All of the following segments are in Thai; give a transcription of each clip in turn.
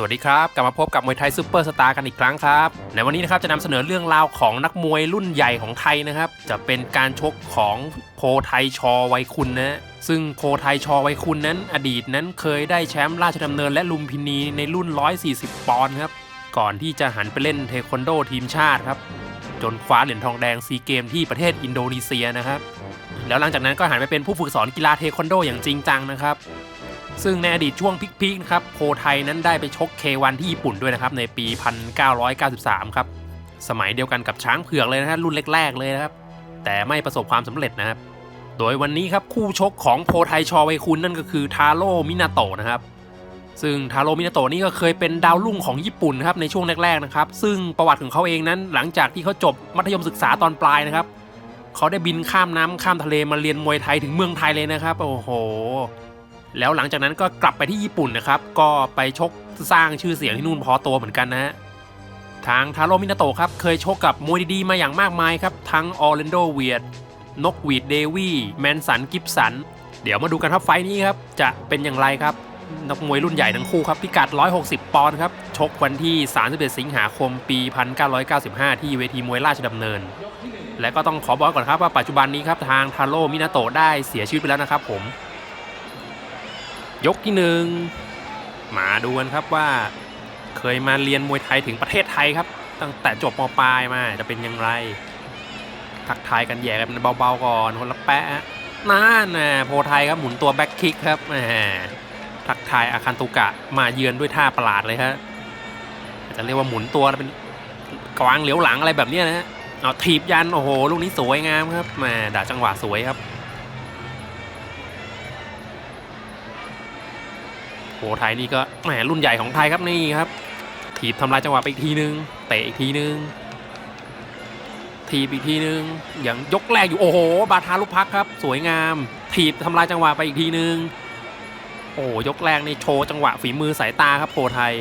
สวัสดีครับ กลับมาพบกับมวยไทยซูเปอร์สตาร์กันอีกครั้งครับ ในวันนี้นะครับจะนำเสนอเรื่องราวของนักมวยรุ่นใหญ่ของไทยนะครับ จะเป็นการชกของโพไทยชอไวยคุณนะซึ่งโพไทยชอไวยคุณนั้น อดีตนั้นเคยได้แชมป์ราชดำเนินและลุมพินีในรุ่น 140 ปอนด์ครับ ก่อนที่จะหันไปเล่นเทควันโดทีมชาติครับ จนคว้าเหรียญทองแดงซีเกมที่ประเทศอินโดนีเซียนะครับ แล้วหลังจากนั้นก็หันไปเป็นผู้ฝึกสอนกีฬาเทควันโดอย่างจริงจังนะครับ ซึ่งในอดีตช่วงพีคๆนะครับโพไทยนั้นได้ไปชก K1 ที่ญี่ปุ่นด้วยนะครับในปี 1993 ครับ สมัยเดียวกันกับช้างเผือกเลยนะฮะรุ่นแรกๆเลยนะครับ แต่ไม่ประสบความสำเร็จนะครับ โดยวันนี้ครับคู่ชกของโพไทยชอไวคุณนั่นก็คือทาโร่มินาโตะนะครับซึ่งทาโร่มินาโตะนี่ก็เคยเป็นดาวรุ่งของญี่ปุ่นครับในช่วงแรกๆนะครับ ซึ่งประวัติของเขาเองนั้นหลังจากที่เขาจบมัธยมศึกษาตอนปลายนะครับเขาได้บินข้ามน้ำข้ามทะเลมาเรียนมวยไทยถึงเมืองไทยเลยนะครับ โอ้โห แล้วหลังจากนั้นก็กลับไปที่ญี่ปุ่นนะครับ ก็ไปชกสร้างชื่อเสียงที่นู่นพอตัวเหมือนกันนะฮะทางทาโร่มินาโตะครับ เคยชกกับมวยดีๆมาอย่างมากมายครับ ทั้งออร์แลนโดเวียดนกวีดเดวี่แมนสันกิฟสัน เดี๋ยวมาดูกันครับไฟล์นี้ครับ จะเป็นอย่างไรครับ นักมวยรุ่นใหญ่ทั้งคู่ครับพิกัด 160 ปอนด์ครับ ชกวันที่ 31 สิงหาคมปี 1995 ที่เวทีมวยราชดำเนิน และก็ต้องขอบอกก่อนครับว่าปัจจุบันนี้ครับทางทาโร่มินาโตะได้เสียชีวิตไปแล้วนะครับผม ยกที่หนึ่งมาดูกันครับว่า เคยมาเรียนมวยไทยถึงประเทศไทยครับ ตั้งแต่จบมปลายมาจะเป็นอย่างไร ทักทายกันแย่กันเบาๆก่อนคนละแปะนั่นนะโพไทยครับหมุนตัวแบ็คคิกครับทักทายอาคันตุกะมาเยือนด้วยท่าประหลาดเลยครับอาจจะเรียกว่าหมุนตัวเป็นกวางเหลียวหลังอะไรแบบนี้นะฮะเอาถีบยันโอ้โหลูกนี้สวยงามครับแหมด่าจังหวะสวยครับ โหไทยนี่ก็แหมรุ่นใหญ่ของไทยครับนี่ครับถีบทำลายจังหวะไปอีกทีนึงเตะอีกทีนึงถีบอีกทีนึงอย่างยกแรกอยู่โอ้โห บาทาลูกพักครับ สวยงาม ถีบทำลายจังหวะไปอีกทีนึง โอ้ยกแรกนี่โชว์จังหวะฝีมือสายตาครับโพไทย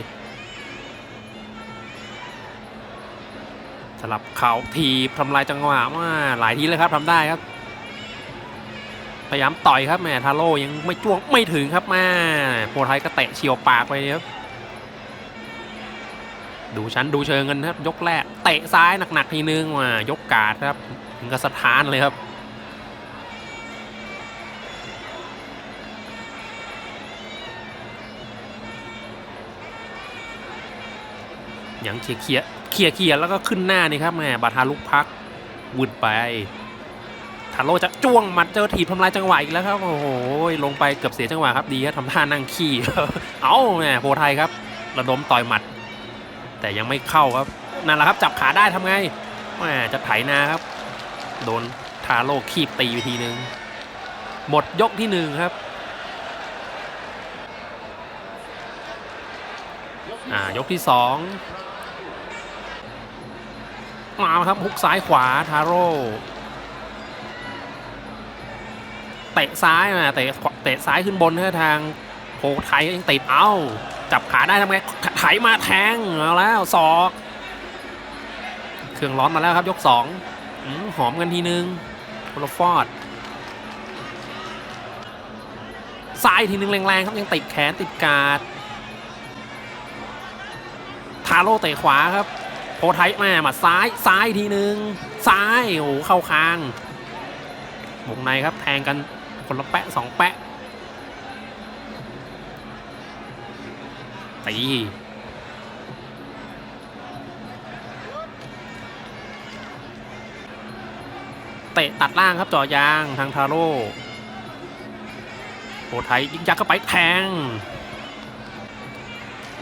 สลับเข่าถีบทำลายจังหวะมาหลายทีเลยครับทำได้ครับ พยายามต่อยครับแม่ทาโร่ยังไม่จ้วงไม่ถึงครับแม่โพไทยก็เตะเฉียวปากไปครับดูชั้นดูเชิงกันครับ ยกแรกเตะซ้ายหนักๆทีนึงว่ายกกาดครับถึงกับสะท้านเลยครับยังเคลียร์เคลียร์เคลียร์เคียแล้วก็ขึ้นหน้านี่ครับแม่บาทาลุกพักวืดไป ทาโร่จะจ้วงหมัดเจอถีบทำลายจังหวะอีกแล้วครับ โอ้โห ลงไปเกือบเสียจังหวะครับดีครับทำท่านั่งขี้ เอาแหมโพไทยครับ ระดมต่อยหมัด แต่ยังไม่เข้าครับ นั่นแหละครับจับขาได้ทำไงแหมจะไถนาครับ โดนทาโร่คีบตีไปทีนึง หมดยกที่หนึ่งครับอ่ายกที่สองมาครับฮุกซ้ายขวาทาโร่ เตะซ้ายมาเตะเตะซ้ายขึ้นบนนะทางโพไทยยังติดเอ้า จับขาได้ทำไงไถมาแทงเอาแล้วศอกเครื่องร้อนมาแล้วครับยกสองอหอมกันทีนึงโคลฟอร์ดซ้ายทีนึงแรงๆครับยังติดแขนติดกาดทาโร่เตะขวาครับโพไทยแม่มาซ้ายซ้ายทีนึง ซ้ายโอ้เข้าคางวงในครับแทงกัน คนละแปะสองแปะตีเตะตัดล่างครับจ่อยางทางทาโร่โหไทยยิงยักเข้าไปแทง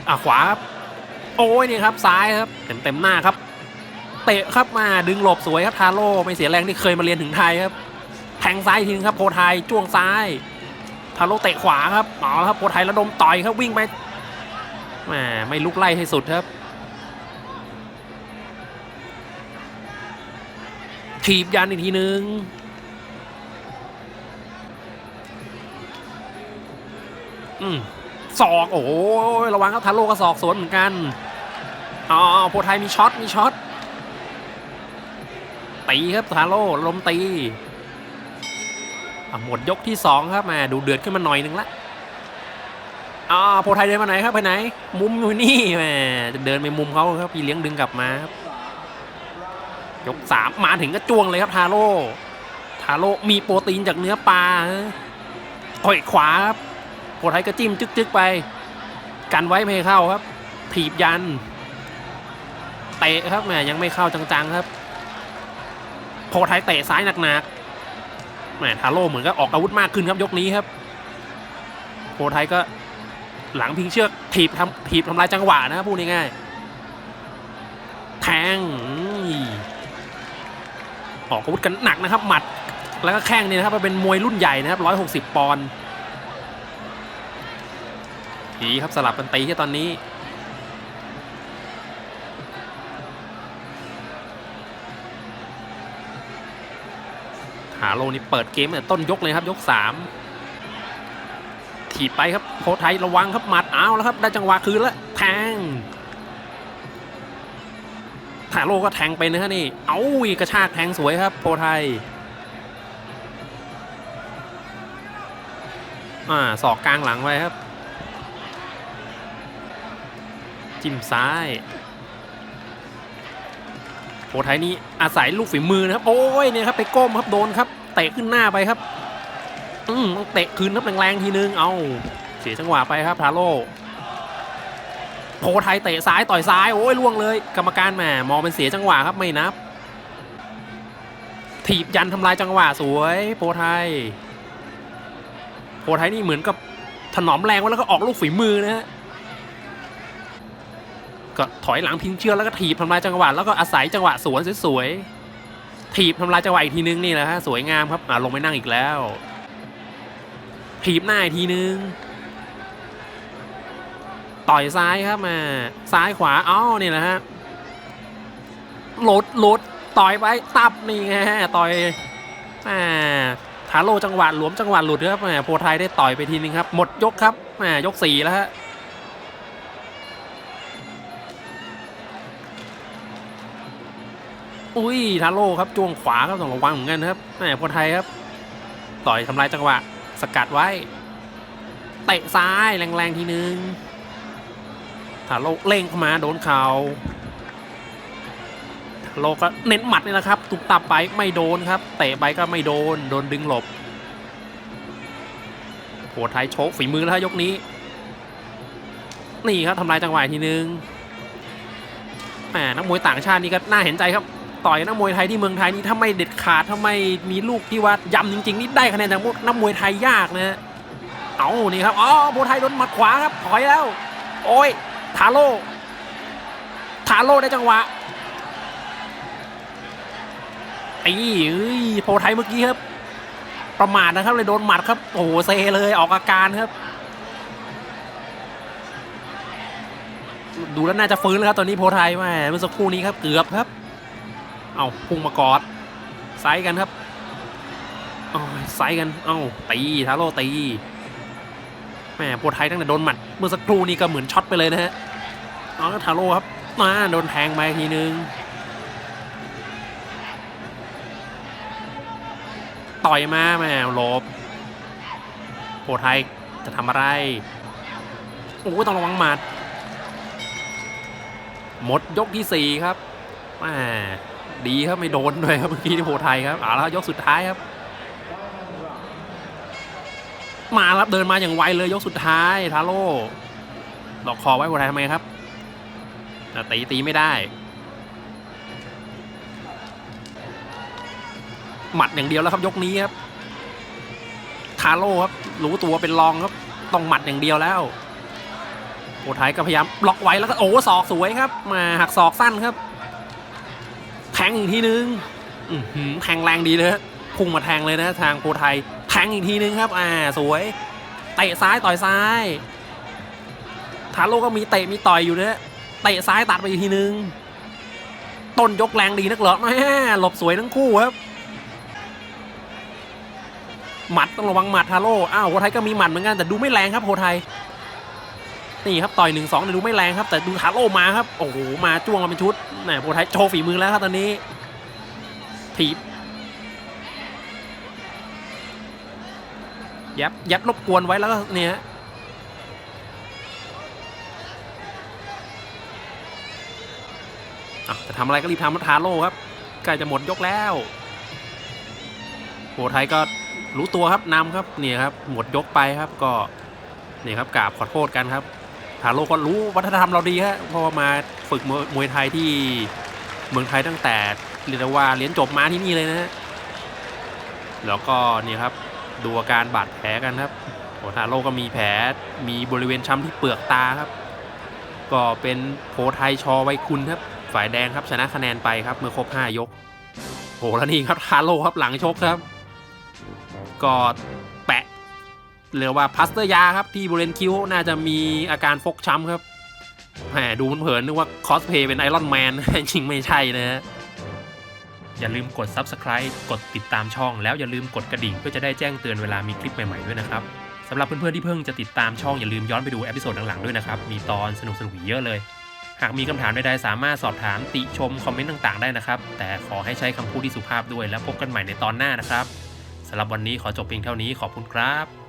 อะขวาครับโอ้ยนี่ครับซ้ายครับเต็มเต็มหน้าครับ เตะครับมาดึงหลบสวยครับทาโร่ไม่เสียแรงที่เคยมาเรียนถึงไทยครับ ทงซ้ายทีนึงครับโพไทยจ้วงซ้ายทาโร่เตะขวาครับเอาละครับโพไทยระดมต่อยครับวิ่งไปแหมไม่ลุกไล่ให้สุดครับถีบยันอีกทีนึงอืมศอกโอ้ยระวังครับทาโร่ก็ศอกสวนเหมือนกันอ๋อโพไทยมีช็อตมีช็อตตีครับทาโร่ลมตี หมดยกที่2ครับมาดูเดือดขึ้นมาหน่อยนึงละอ่าโพไทยเดินมาไหนครับไปไหน มุมอยู่นี่แหมจะเดินไปมุมเขาครับพี่เลี้ยงดึงกลับมาครับยกสามมาถึงก็จ้วงเลยครับทาโร่ทาโร่มีโปรตีนจากเนื้อปลาต่อยขวาครับโพไทยก็จิ้มจึ๊กๆไป กันไว้ไม่เข้าครับ ถีบยันเตะครับแหมยังไม่เข้าจังๆครับโพไทยเตะซ้ายหนักๆ แหมทาโร่เหมือนก็ออกอาวุธมากขึ้นครับยกนี้ครับโพไทยก็หลังพิงเชือกถีบทำถีบทำลายจังหวะนะครับพูดง่ายๆแทงออกอาวุธกันหนักนะครับ หมัดแล้วก็แข้งนี่นะครับมันเป็นมวยรุ่นใหญ่นะครับร้อยหกสิบปอนด์ดีครับสลับกันตีที่ตอนนี้ โลนี่เปิดเกมตั้งแต่ต้นยกเลยครับยกสามถีบไปครับโพไทยระวังครับหมัดเอาแล้วครับได้จังหวะคืนแล้วแทงหาโลก็แทงไปนะฮะนี่เอาอีกกระชากแทงสวยครับโพไทยอ่าศอกกลางหลังไว้ครับ จิ้มซ้ายโพไทยนี่อาศัยลูกฝีมือนะครับ โอ้ยเนี่ยครับไปก้มครับโดนครับ เตะขึ้นหน้าไปครับ อืมต้องเตะคืนนับแรงๆทีนึง เอาเสียจังหวะไปครับทาโร่โพไทยเตะซ้ายต่อยซ้ายโอ้ยล่วงเลย กรรมการแหมมองเป็นเสียจังหวะครับไม่นับ ถีบยันทำลายจังหวะสวยโพไทย โพไทยนี่เหมือนกับถนอมแรงไว้แล้วก็ออกลูกฝีมือนะฮะก็ถอยหลังพิงเชือกแล้วก็ถีบทำลายจังหวะแล้วก็อาศัยจังหวะสวนสวยๆ ถีบทำลายจังหวะอีกทีนึงนี่แหละฮะสวยงามครับอ่าลงไปนั่งอีกแล้ว ถีบหน้าอีกทีนึง ต่อยซ้ายครับมาซ้ายขวาอ้าวนี่แหละฮะหลดหลดต่อยไปตับนี่ไงต่อยอ่าทาโรจังหวะหลวมจังหวะหลุดครับแหมโพไทยได้ต่อยไปทีนึงครับ หมดยกครับแหมยกสี่แล้วฮะ อุ้ยทาโร่ครับจ้วงขวาครับต้องระวังเหมือนกันครับแหมพลไทยครับ ต่อยทำลายจังหวะ สกัดไว้เตะซ้ายแรงๆทีนึงทาโร่เล่งเข้ามาโดนเขา่าทาโร่ก็เน้นหมัดนี่แหละครับ ตุกตับไปไม่โดนครับ เตะไปก็ไม่โดน โดนดึงหลบโหไทยโชกฝีมือแล้วยกนี้ นี่ครับทำลายจังหวะทีนึงแหมนักมวยต่างชาตินี่ก็น่าเห็นใจครับ ต่อยนักมวยไทยที่เมืองไทยนี่ถ้าไม่เด็ดขาดถ้าไม่มีลูกที่ว่ายำจริงๆนี่ได้คะแนนจากพวกนักมวยไทยยากนะฮะเอานี่ครับอ๋อโบไทยโดนหมัดขวาครับถอยแล้ว โอ้ยทาโร่ทาโร่ได้จังหวะไอ้เอ้ยโพไทยเมื่อกี้ครับ ประมาทนะครับเลยโดนหมัดครับ โอ้โหเซเลยออกอาการครับ ดูแล้วน่าจะฟื้นแล้วครับตอนนี้โพไทยแม่เมื่อสักครู่นี้ครับเกือบครับ เอาพุ่งมากอดไซส์กันครับไซส์กันเอาตีทาโร่ตีแหมโพไทยตั้งแต่โดนหมัดเมื่อสักครู่นี้ก็เหมือนช็อตไปเลยนะฮะเอาทาโร่ครับมาโดนแทงไปทีนึงต่อยมาแหมหลบโพไทยจะทำอะไรโอ้ต้องระวังหมัด หมดยกที่ 4 ครับแหม ดีครับไม่โดนด้วยครับเมื่อกี้ที่โพไทยครับเอาละครับยกสุดท้ายครับ มารับเดินมาอย่างไวเลยยกสุดท้ายทาโร่หลอกคอไว้โพไทยทำไมครับตีตีไม่ได้หมัดอย่างเดียวแล้วครับยกนี้ครับทาโร่ครับรู้ตัวเป็นรองครับต้องหมัดอย่างเดียวแล้วโอไทยก็พยายามล็อกไว้แล้วก็โอ้ศอกสวยครับ มาหักศอกสั้นครับ แทงอีกทีนึงแทงแรงดีเลยฮะพุ่งมาแทงเลยนะทางโพไทยแทงอีกทีนึงครับ อ่าสวยเตะซ้ายต่อยซ้ายทาโร่ก็มีเตะมีต่อยอยู่นะเตะซ้ายตัดไปอีกทีนึง ต้นยกแรงดีนักเหรอแม่หลบสวยทั้งคู่ครับหมัดต้องระวังหมัดทาโร่อ้าวโพไทยก็มีหมัดเหมือนกันแต่ดูไม่แรงครับโพไทย นี่ครับต่อยหนึ่งสองดูไม่แรงครับ แต่ดูทาโร่มาครับโอ้โหมาจ้วงมาเป็นชุดแหมโปรไทยโชว์ฝีมือแล้วครับตอนนี้ถีบยับยับรบกวนไว้แล้วก็เนี่ยจะทำอะไรก็รีบทำทาโร่ครับใกล้จะหมดยกแล้วโปรไทยก็รู้ตัวครับนำครับเนี่ยครับหมดยกไปครับก็นี่ครับกราบขอโทษกันครับ ทาโร่ก็รู้วัฒนธรรมเราดีฮะเพราะมาฝึกมวยไทยที่เมืองไทยตั้งแต่เรียกว่าเรียนจบมาที่นี่เลยนะฮะแล้วก็เนี่ยครับดูอาการบาดแผลกันครับโหทาโร่ก็มีแผลมีบริเวณช้ำที่เปลือกตาครับ ก็เป็นโพไทยชอไวคุณครับ ฝ่ายแดงครับชนะคะแนนไปครับเมื่อครบ 5 ยกโหแล้วนี่ครับทาโร่ครับหลังชกครับ ก็ เรียกว่าพัสเตอร์ยาครับที่บริเวณคิ้วน่าจะมีอาการฟกช้ำครับแหมดูเผินนึกว่าคอสเพย์เป็นไอรอนแมนจริงไม่ใช่นะฮะอย่าลืมกด Subscribe กดติดตามช่อง แล้วอย่าลืมกดกระดิ่งเพื่อจะได้แจ้งเตือนเวลามีคลิปใหม่ๆด้วยนะครับสำหรับเพื่อนๆที่เพิ่งจะติดตามช่องอย่าลืมย้อนไปดูเอพิโซดหลังๆด้วยนะครับ มีตอนสนุกๆอีกเยอะเลย หากมีคำถามใดๆสามารถสอบถามติชมคอมเมนต์ต่างๆได้นะครับ แต่ขอให้ใช้คำพูดที่สุภาพด้วยแล้วพบกันใหม่ในตอนหน้านะครับสำหรับวันนี้ขอจบเพียงเท่านี้ขอบคุณครับ